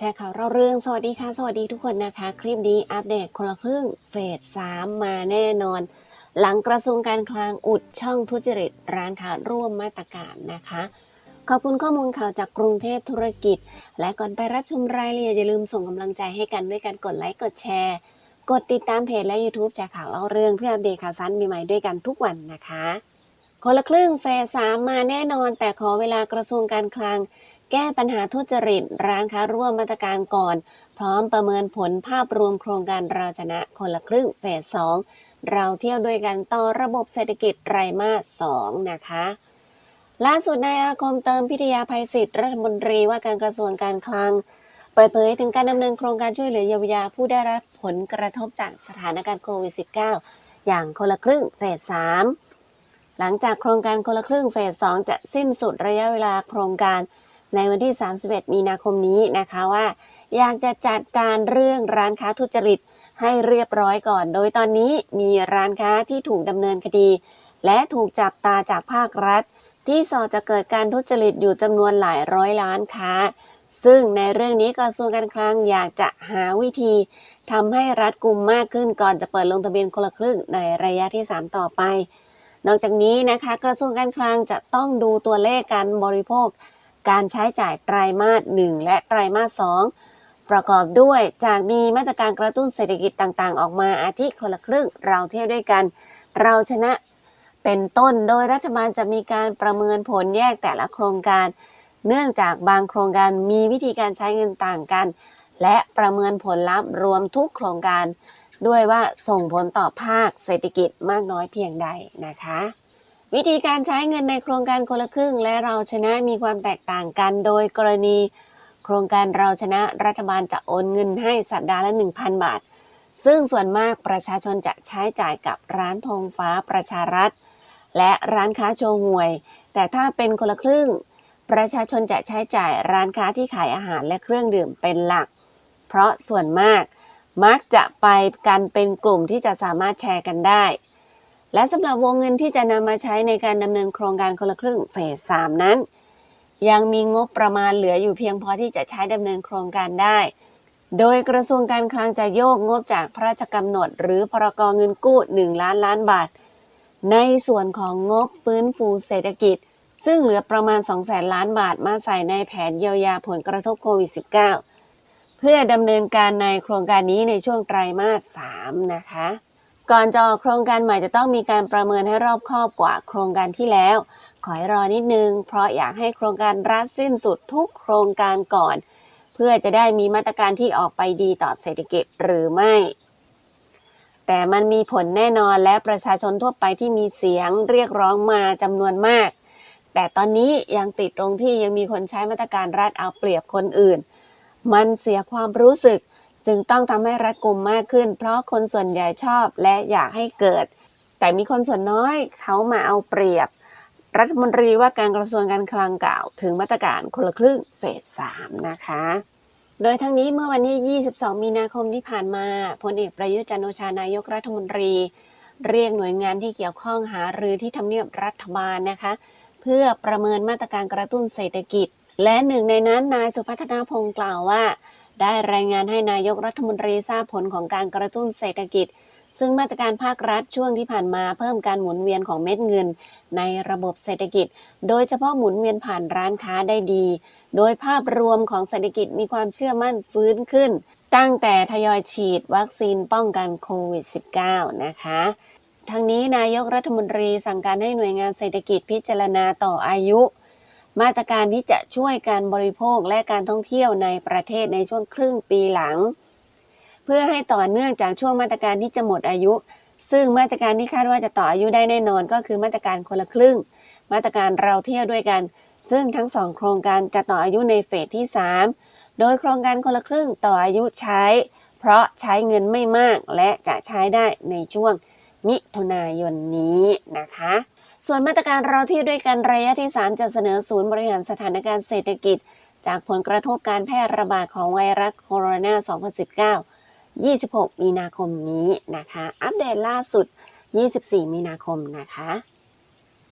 เราเรื่อง สวัสดีค่ะ สวัสดีทุกคนนะคะ คลิปนี้อัปเดตคนละครึ่งเฟสสามมาแน่นอน หลังกระทรวงการคลังอุดช่องทุจริตร้านค้าร่วมมาตรการนะคะ ขอบคุณข้อมูลข่าวจากกรุงเทพธุรกิจ และก่อนไปรับชมรายละเอียดอย่าลืมส่งกำลังใจให้กันด้วยการกดไลค์กดแชร์ กดติดตามเพจและ YouTube จากข่าวเล่าเรื่องเพื่ออัปเดตข่าวสารใหม่ๆด้วยกันทุกวันนะคะ คนละครึ่งเฟสสามมาแน่นอน แต่ขอเวลากระทรวงการคลัง แก้ปัญหาทุจริต ร้านค้าร่วมมาตรการก่อน พร้อมประเมินผลภาพรวมโครงการเราชนะคนละครึ่งเฟสสองเราเที่ยวด้วยกันต่อระบบเศรษฐกิจไตรมาสสองนะคะ ล่าสุดนายอาคมเติมพิทยาภัยศิษย์รัฐมนตรีว่าการกระทรวงการคลัง เปิดเผยถึงการดำเนินโครงการช่วยเหลือเยียวยาผู้ได้รับผลกระทบจากสถานการณ์โควิด -19 อย่างคนละครึ่งเฟสสามหลังจากโครงการคนละครึ่งเฟสสองจะสิ้นสุดระยะเวลาโครงการ ในวันที่ 31 มีนาคมนี้นะคะว่า อยากจะจัดการเรื่องร้านค้าทุจริตให้เรียบร้อยก่อน โดยตอนนี้มีร้านค้าที่ถูกดำเนินคดี และถูกจับตาจากภาครัฐ ที่สอจะเกิดการทุจริตอยู่จำนวนหลายร้อยล้านค้า ซึ่งในเรื่องนี้กระทรวงการคลังอยากจะหาวิธีทำให้รัฐกุมมากขึ้นก่อนจะเปิดลงทะเบียนคนละครึ่งในระยะที่ 3 ต่อไป นอกจากนี้นะคะกระทรวงการคลังจะต้องดูตัวเลขการบริโภค การใช้จ่ายไตรมาส 1 และไตรมาส 2 ประกอบด้วยจากมีมาตรการกระตุ้นเศรษฐกิจต่างๆ ออกมาอาทิคนละครึ่งเราเที่ยวด้วยกัน เราชนะเป็นต้นโดยรัฐบาลจะมีการประเมินผลแยกแต่ละโครงการ เนื่องจากบางโครงการมีวิธีการใช้เงินต่างกัน และประเมินผลลัพธ์รวมทุกโครงการ ด้วยว่าส่งผลต่อภาคเศรษฐกิจมากน้อยเพียงใดนะคะ วิธีการใช้เงินในโครงการคนละครึ่ง และเราชนะมีความแตกต่างกันโดยกรณี โครงการเราชนะรัฐบาลจะโอนเงินให้สัปดาห์ละ 1,000 บาท ซึ่งส่วนมากประชาชนจะใช้จ่ายกับร้านธงฟ้าประชารัฐ และร้านค้าโชว์หวย แต่ถ้าเป็นคนละครึ่ง ประชาชนจะใช้จ่ายร้านค้าที่ขายอาหารและเครื่องดื่มเป็นหลัก เพราะส่วนมากมักจะไปกันเป็นกลุ่มที่จะสามารถแชร์กันได้ และสำหรับวงเงินที่จะนำมาใช้ในการดำเนินโครงการคนละครึ่งเฟส 3 นั้น ยังมีงบประมาณเหลืออยู่เพียงพอที่จะใช้ดำเนินโครงการได้ โดยกระทรวงการคลังจะโยกงบจากพระราชกำหนด หรือพรกเงินกู้ 1 ล้านล้านบาท ในส่วนของงบฟื้นฟูเศรษฐกิจ ซึ่งเหลือประมาณ2แสนล้านบาทมาใส่ในแผนเยียวยาผลกระทบโควิด -19 เพื่อดำเนินการในโครงการนี้ในช่วงไตรมาส 3 นะคะ ก่อนจะออกโครงการใหม่จะต้องมีการประเมินให้รอบคอบกว่าโครงการที่แล้ว ขอให้รอนิดนึง เพราะอยากให้โครงการรัฐสิ้นสุดทุกโครงการก่อน เพื่อจะได้มีมาตรการที่ออกไปดีต่อเศรษฐกิจหรือไม่ แต่มันมีผลแน่นอนและประชาชนทั่วไปที่มีเสียงเรียกร้องมาจำนวนมาก แต่ตอนนี้ยังติดตรงที่ยังมีคนใช้มาตรการรัฐเอาเปรียบคนอื่น มันเสียความรู้สึก จึงต้องทำให้รัดกุมมากขึ้น เพราะคนส่วนใหญ่ชอบและอยากให้เกิด แต่มีคนส่วนน้อยเขามาเอาเปรียบ รัฐมนตรีว่าการกระทรวงการคลังกล่าว ถึงมาตรการคนละครึ่งเฟส 3 นะคะ โดยทั้งนี้เมื่อวันที่ 22 มีนาคมที่ผ่านมาพลเอกประยุทธ์จันโอชานายกรัฐมนตรี เรียกหน่วยงานที่เกี่ยวข้องหารือที่ทำเนียบรัฐบาลนะคะ เพื่อประเมินมาตรการกระตุ้นเศรษฐกิจ และหนึ่งในนั้นนายสุพัฒนาพงศ์กล่าวว่า ได้รายงานให้นายกรัฐมนตรีทราบผลของการกระตุ้นเศรษฐกิจ ซึ่งมาตรการภาครัฐช่วงที่ผ่านมาเพิ่มการหมุนเวียนของเม็ดเงิน ในระบบเศรษฐกิจ โดยเฉพาะหมุนเวียนผ่านร้านค้าได้ดี โดยภาพรวมของเศรษฐกิจมีความเชื่อมั่นฟื้นขึ้น ตั้งแต่ทยอยฉีดวัคซีนป้องกันโควิด -19 นะคะทั้งนี้นายกรัฐมนตรีสั่งการให้หน่วยงานเศรษฐกิจพิจารณาต่ออายุ มาตรการที่จะช่วยการบริโภคและการท่องเที่ยวในประเทศในช่วงครึ่งปีหลัง เพื่อให้ต่อเนื่องจากช่วงมาตรการที่จะหมดอายุ ซึ่งมาตรการที่คาดว่าจะต่ออายุได้แน่นอนก็คือมาตรการคนละครึ่ง มาตรการเราเที่ยวด้วยกัน ซึ่งทั้งสองโครงการจะต่ออายุในเฟสที่ 3 โดยโครงการคนละครึ่งต่ออายุใช้ เพราะใช้เงินไม่มากและจะใช้ได้ในช่วงมิถุนายนนี้นะคะ ส่วนมาตรการเราที่ด้วยกันระยะที่ 3 จะเสนอศูนย์บริหารสถานการณ์เศรษฐกิจ จากผลกระทบการแพร่ระบาดของไวรัสโคโรนา 2019 26 มีนาคมนี้นะคะ อัปเดตล่าสุด 24 มีนาคมนะคะ